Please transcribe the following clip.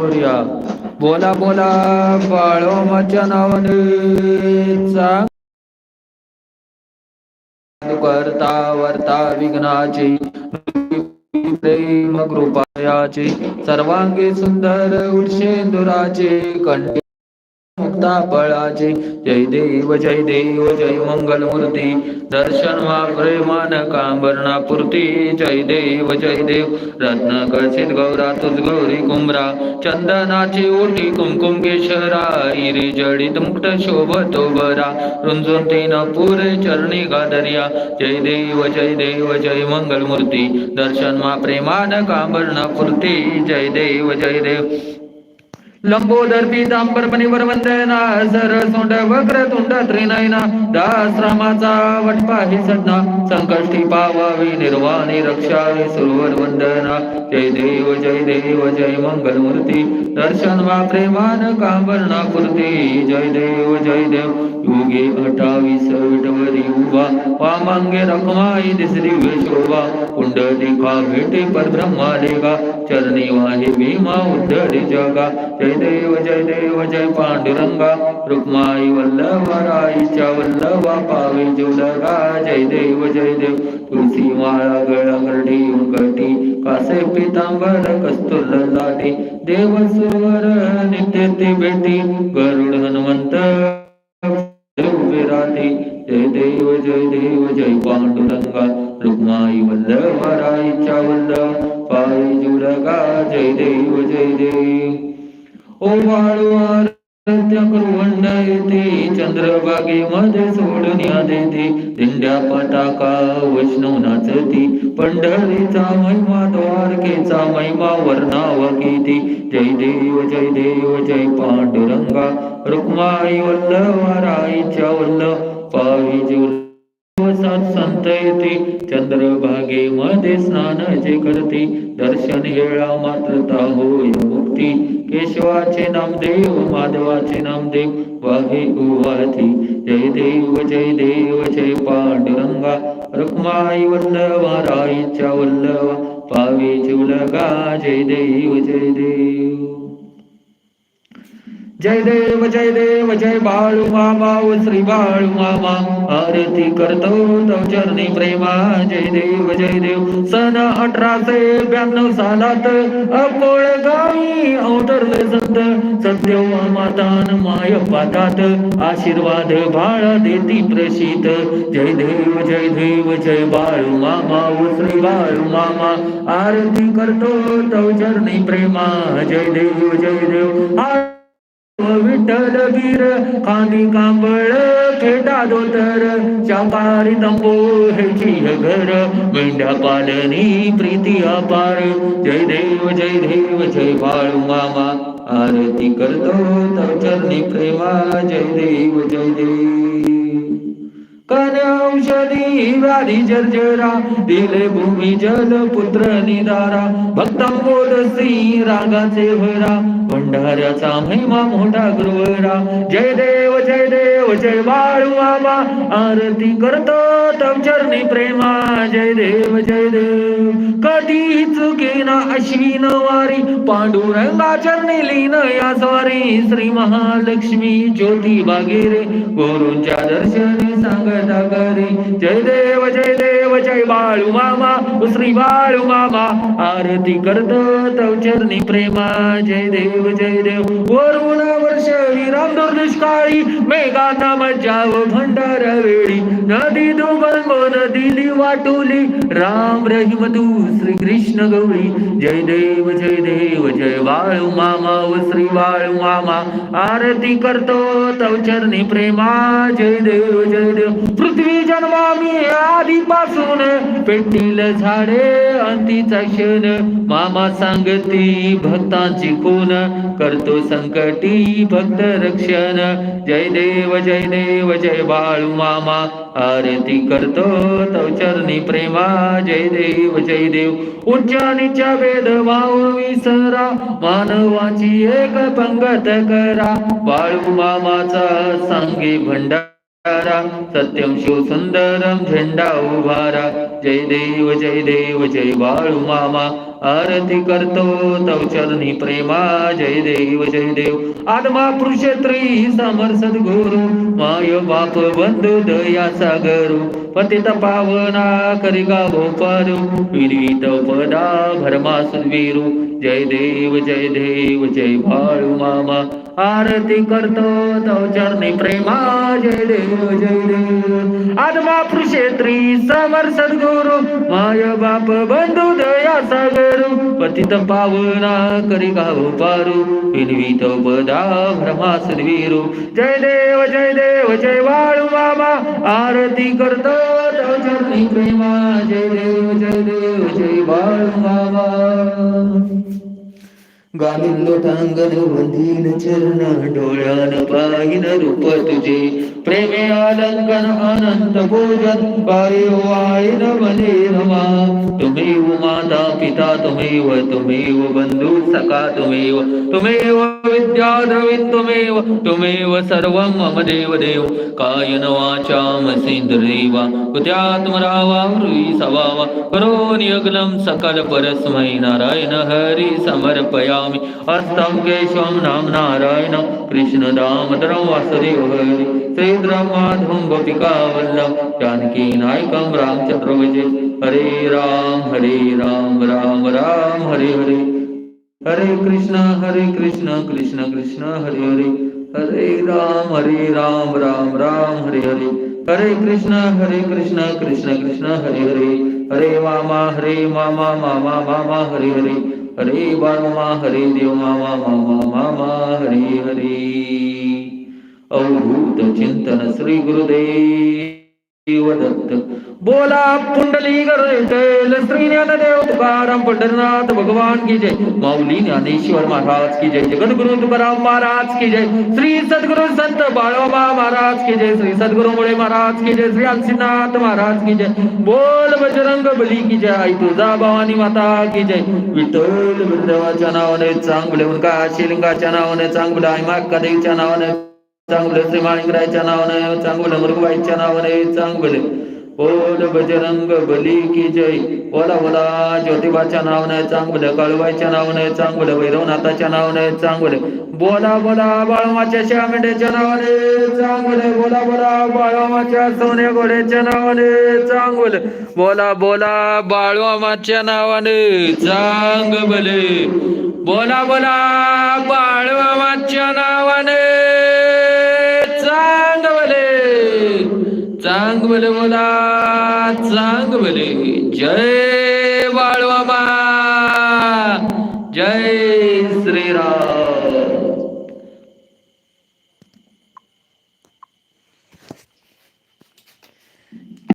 मोर्या बोला बोला बाळो माझ्या नावाने चांग करता वर्ता विघ्नाची प्रेम कृपायाचे सर्वांगी सुंदर उर्षेंदुराचे कंठी मुक्ता फळाचे जय देव जय देव जय मंगल मूर्ती दर्शन वा प्रेमान कांबरणा पूर्ती जय देव जय देव. रत्न कळशीत गौरा तुझ गौरी कुंभरा. चंदनाची ओटी कुमकुम केशरा. हिरे जडित मुक्त शोभतो बरा रुंजून तीन पुरे चरणी गादर्या. जय देव जय देव जय मंगल मूर्ती दर्शन मा प्रेमान कांबरणा पूर्ती जय देव जय देव. लंबोदर पीतांबर पनिवर वंदना सर सोंड वक्र तुंड त्रिनयना दास रामाचा वटपा हि सदना संकष्टी पावावी निर्वाणी रक्षावी सुरवर वंदना. जय देव जय देव जय मंगल मूर्ती दर्शन वा प्रेमान कांबरणा पूर्ती जय देव जय देव योगे अठावीस विटवरी उभा. वामांगे रखमाई दिसरी शोभा. पुंडलिका भेटे परब्रह्मा लेगा. चरणी वाहे भीमा उद्धरी जगा. जय जय देव जय देव जय पांडुरंगा रुक्माई वल्लभराईच्या वल्लभा पावे जोडगा जय देव जय देव. तुळशी माळा गळा गरडी उंकटी कासे पितांबर कस्तुर लाटी देव सुवर नित्य ते भेटी गरुड हनुमंत उभे जय देव जय देव जय पांडुरंगा रुक्माई वल्लभराईच्या वल्लभ पायी जुडगा जय देव जय देव. चंद्रभागे मध्ये सोडून या देते. दिंड्या पताका वैष्णव नाचती. पंढरीचा महिमा द्वारकेचा महिमा वर्णाव किती जय देव जय देव जय पांडुरंगा. रुक्माई वल्लवाराईच्या वल्ल पावी दिवसात संत येते. चंद्रभागे मध्ये स्नान जे करते. दर्शन हेळा मात्रता होय मुक्ती. केशवाचे नामदेव माधवाचे नामदेव वाहे उवाती जय देव जय देव जय पांडुरंगा. रुक्माई वल्लवा राईच्या वल्लवा पावी चुलगा जय देव जय देव. जय देव जय देव जय बाळू मामा श्री बाळू मामा. आरती करतो तव चरणी प्रेमा. जय देव जय देव. सन अठराशे ब्याण्णव सालात अपोळ गावी अवतरले संत. सत्य मातान माय पातात. आशीर्वाद भाळा देती प्रसित जय देव जय देव जय बाळू मामा श्री बाळू मामा. आरती करतो तव चरणी प्रेमा. जय देव जय देव. विठ्ठल वीर कांदी कांबळ खेटा धोतर शाकाहारी तंबो हे घर मेंढ्या पालनी प्रीती अपार. जय देव जय देव जय बाळू मामा. आरती करतो तव चरणी प्रेमा. जय देव जय देव. कर औषधी वारी जर्जरा दिले भूमी जल पुत्र निदारा भक्तांबोध श्री रागाचे भरा भंडाऱ्याचा महिमा मोठा गुरुवरा. जय देव जय देव जय बाळू बाबा आरती करतो तव चरणी प्रेमा. जय देव जय देव कधी चुकेना अश्विन वारी पांडुरंगा चरणी लीन या स्वारी. श्री महालक्ष्मी ज्योती बागेरे गुरुंच्या दर्शनी सांगता करे जय देव जय देव जय बाळू मामा श्री बाळू मामा. आरती करत तव चरणी प्रेमा. जय देव जय देव. वरुण वर्ष विराम दुष्काळी मेघाना मज्जाव भंडार वेळी. नदी दुबन दिली वाटुली. राम रहीम तू श्री कृष्ण गौरी. जय देव जय देव जय बाळू मामा श्री बाळू मामा. आरती करतो तव चरणी प्रेमा. जय देव जय झाडे पृथ्वी जन्मामी आधीपासून. पेटील झाडे अंतीचा क्षण. मामा सांगती भक्तांची खून. करतो संकटी भक्त रक्षण. जय देव जय देव जय बाळू मामा. आरती करतो तव चरणी प्रेमा. जय देव जय देव. उच्च नीच वेद भाव विसरा. मानवाची एक पंगत करा. बाळू मामाचा सांगे भंडार. सत्यम शिव सुंदरम झेंडा उभारा. जय देव जय देव जय बाळू मामा. आरती करतो तव चरणी प्रेमा. जय देव जय देव. आत्मा पुरुषेत्री समर सद्गुरु. माय बाप बंधू दया सागरू. पतित पावना करी गावो पारू. विनीत पदा भरमा सुरवीरू. जय देव जय देव जय बाळू मामा. आरती करतो तव चरणी प्रेमा जय देव जय देव. आत्मा पुरुषेत्री समर सद्गुरु माय बाप बंधू दया सागरू पतित पावना करी गाव पारू विनवीत पदा भ्रमा सद्वीरू. जय देव जय देव जय वाळू मामा आरती करतो तव चरणी प्रेमा जय देव जय देव जय वाळू मामा. गालिन लोटांगण वंदीन चरण डोळ्यान पाहिन रूप तुझे. प्रेमे आलंकन अनंत भोजन पायो वाळीन मने रमा. तुम्हेव माता पिता तुम्हेव तुम्हेव बंधू सखा तुम्हेव तुम्हेव विद्या द्रविण तुम्हेव तुम्हेव सर्व मम देव देव कायन वाचा मसेंद्रेवा कुत्यात्मरावा हृयी सवावा करोनि अग्नं सकल परस्मै नारायण हरि समर्पया. समर्पयामि हस्तं केशवं नाम नारायण कृष्ण दामोदरं वासुदेव हरि। श्रीधरं माधवं गोपिका जानकी नायकं रामचन्द्र हरे राम हरे राम राम राम हरे हरे। हरे कृष्ण हरे कृष्ण कृष्ण कृष्ण हरे हरे। हरे राम हरे राम राम राम हरे हरे। हरे कृष्ण हरे कृष्ण कृष्ण कृष्ण हरे हरे। हरे मामा हरे मामा मामा मामा हरे हरे। हरे बाळमा हरे देव मामा मामा मामा हरे हरे। अवभूत चिंतन श्री गुरुदेव। दत्त बोला पुंडली श्री ज्ञानदेव तुकाराम पंढरनाथ भगवान की जय। माऊली ज्ञानेश्वर महाराज की जय जगद्गुरु तुकाराम महाराज की जय। श्री सद्गुरु संत बाळोबा महाराज की जय श्री सद्गुरु मुळे महाराज की जय श्री अलसीनाथ महाराज की जय। बोल बजरंग बली की जय आई तुळजा भवानी माता की जय। विठ्ठल बिरदेवाच्या नावाने चांगले उनका शिलिंगाच्या नावाने चांगलं आई माक्का देवीच्या नावाने चांगलं श्री माणिकरायच्या नावाने चांगलं मृगबाईच्या नावाने चांगलं बोल बजरंग बली की जय बोला बोला ज्योतिबाच्या नावाने चांगलं काळूबाईच्या नावाने चांगलं भैरवनाथाच्या नावाने चांगलं बोला बोला बाळमाच्या श्यामेंढ्याच्या नावाने चांगलं बोला बोला बाळमाच्या सोने घोड्याच्या नावाने चांगलं बोला बोला बाळमाच्या नावाने चांगले बोला बोला बाळमाच्या नावाने चांग भले बोला चांग भले जय बाळवाबा जय